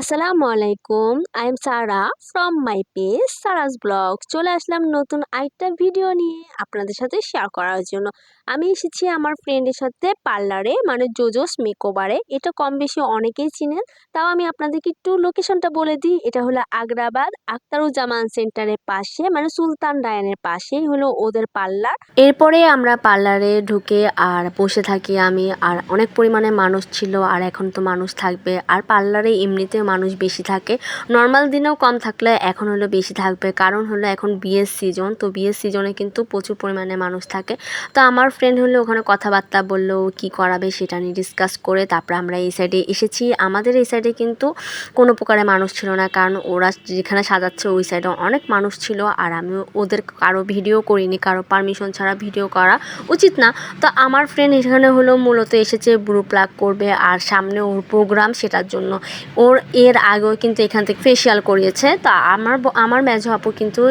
আসসালামু আলাইকুম I am Sara from my page Sara's blog চলে আসলাম নতুন আরেকটা ভিডিও নিয়ে আপনাদের সাথে শেয়ার করার জন্য। আমি এসেছি আমার ফ্রেন্ডের সাথে পার্লারে মানে জোজোস মেকওভারে এটা কম বেশি অনেকেই চিনেন। তাও আমি আপনাদেরকে একটু লোকেশনটা বলে দিই। এটা হলো আগ্রাবাদ, আক্তারুজ্জামান সেন্টারের পাশে মানে সুলতান ডায়ানের পাশেই হলো ওদের পার্লার এরপরে আমরা পার্লারে ঢুকে আর বসে থাকি আমি। আর অনেক পরিমাণে মানুষ ছিল, আর এখন তো মানুষ থাকবে। আর পার্লারে এমনিতে মানুষ বেশি থাকে। নর্মাল দিনেও কম থাকলে এখন হলো বেশি থাকবে। কারণ হলো এখন বিয়ের সিজন তো বিয়ের সিজনে কিন্তু প্রচুর পরিমাণে মানুষ থাকে। তো আমার ফ্রেন্ড হলো ওখানে কথাবার্তা বলল কি করাবে সেটা নিয়ে ডিসকাস করে তারপরে আমরা এই সাইডে এসেছি। আমাদের এই সাইডে কিন্তু কোনো প্রকারে মানুষ ছিল না, কারণ ওরা যেখানে সাজাচ্ছে ওই সাইডে অনেক মানুষ ছিল। আর আমি ওদের কারও ভিডিও করিনি, কারও পারমিশন ছাড়া ভিডিও করা উচিত না। তো আমার ফ্রেন্ড এখানে হলো মূলত এসেছে প্লাগ করবে। আর সামনে ওর প্রোগ্রাম সেটার জন্য। ওর এর আগেও কিন্তু এখান থেকে ফেসিয়াল করিয়েছে। তা আমার আমার মেজো আপু কিন্তু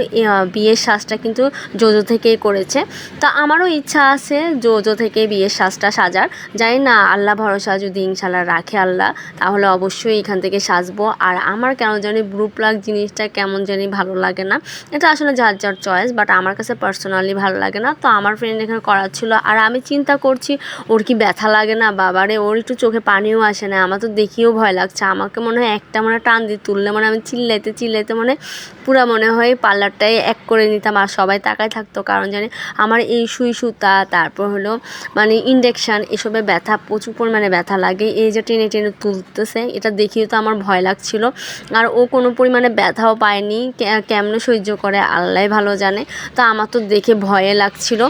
বিয়ের সাজটা কিন্তু জোজো থেকেই করেছে। তা আমারও ইচ্ছা আছে জোজো থেকে বিয়ের সাজটা সাজার। জানি না, আল্লাহ ভরসা যদি ইনশাল্লাহ রাখে আল্লাহ, তাহলে অবশ্যই এখান থেকে সাজবো। আর আমার কেন জানি ব্রু প্লাগ জিনিসটা কেমন জানি ভালো লাগে না। এটা আসলে যার যার চয়েস বাট আমার কাছে পার্সোনালি ভালো লাগে না। তো আমার ফ্রেন্ড এখানে করার ছিল। আর আমি চিন্তা করছি, ওর কি ব্যথা লাগে না? বাবারে, ওর একটু চোখে পানিও আসে না। আমার তো দেখিও ভয় লাগছে। আমাকে মনে হয় একটা মানে টান দিয়ে তুললে মানে আমি চিল্লাইতে চিল্লাইতে মানে পুরো মনে হয় পার্লারটাই এক করে নিতাম আর সবাই তাকায় থাকতো। কারণ জানি আমার এই সুই সুতা, তারপর হলো মানে ইন্ডেকশান এসবে ব্যথা, প্রচুর পরিমাণে ব্যথা লাগে। এই যে টেনে টেনে তুলতেছে, এটা দেখিয়ে তো আমার ভয় লাগছিল। আর ও কোনো পরিমাণে ব্যথাও পায়নি কেমনে সহ্য করে আল্লাহ ভালো জানে। তো আমার তো দেখে ভয়ে লাগছিল।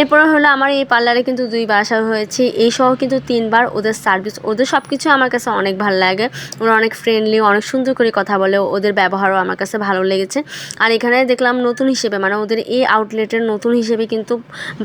এরপরে হলো আমার এই পার্লারে কিন্তু দুইবার আসা হয়েছে। এই সহ কিন্তু তিনবার ওদের সার্ভিস, ওদের সব কিছু আমার কাছে অনেক ভালো লাগে। ওরা অনেক ফ্রেন্ডলি অনেক সুন্দর করে কথা বলে, ওদের ব্যবহারও আমার কাছে ভালো লেগেছে। আর এখানে দেখলাম নতুন হিসেবে মানে ওদের এই আউটলেটের নতুন হিসেবে কিন্তু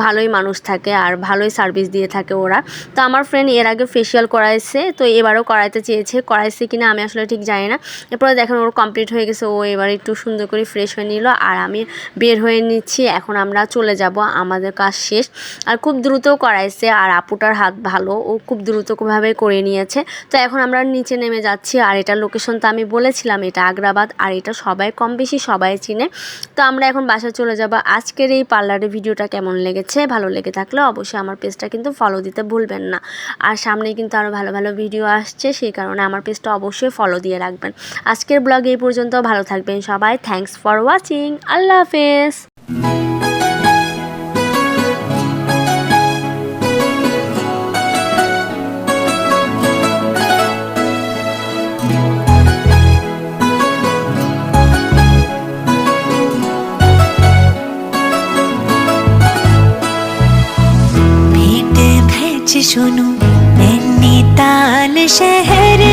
ভালোই মানুষ থাকে আর ভালোই সার্ভিস দিয়ে থাকে ওরা। তো আমার ফ্রেন্ড এর আগে ফেসিয়াল করাইছে, তো এবারও করাইতে চেয়েছে। করাইছে কিনা আমি আসলে ঠিক জানি না। এরপরে দেখেন ওর কমপ্লিট হয়ে গেছে, ও এবার একটু সুন্দর করে ফ্রেশ হয়ে নিল আর আমি বের হয়ে নিচ্ছি। এখন আমরা চলে যাব, আমাদের কাজ শেষ। আর খুব দ্রুত করাইছে আর আপুটার হাত ভালো, ও খুব দ্রুতভাবে করে নিয়েছে। তো এখন আমরা নিচে নেমে যাচ্ছি আর এটা লোকেশন তো আমি বলেছিলাম, এটা আগ্রাবাদ আর এটা সবাই কম বেশি সবাই চিনে। তো আমরা এখন বাসা চলে যাব। আজকের এই পার্লারের ভিডিওটা কেমন লেগেছে, ভালো লেগে থাকলে অবশ্যই আমার পেজটা কিন্তু ফলো দিতে ভুলবেন না। আর সামনে কিন্তু আরও ভালো ভালো ভিডিও আসছে, সেই কারণে আমার পেজটা অবশ্যই ফলো দিয়ে রাখবেন। আজকের ব্লগ এই পর্যন্ত, ভালো থাকবেন সবাই। থ্যাংকস ফর ওয়াচিং আল্লাহ হাফেজ। शृणु नैनीताल शहर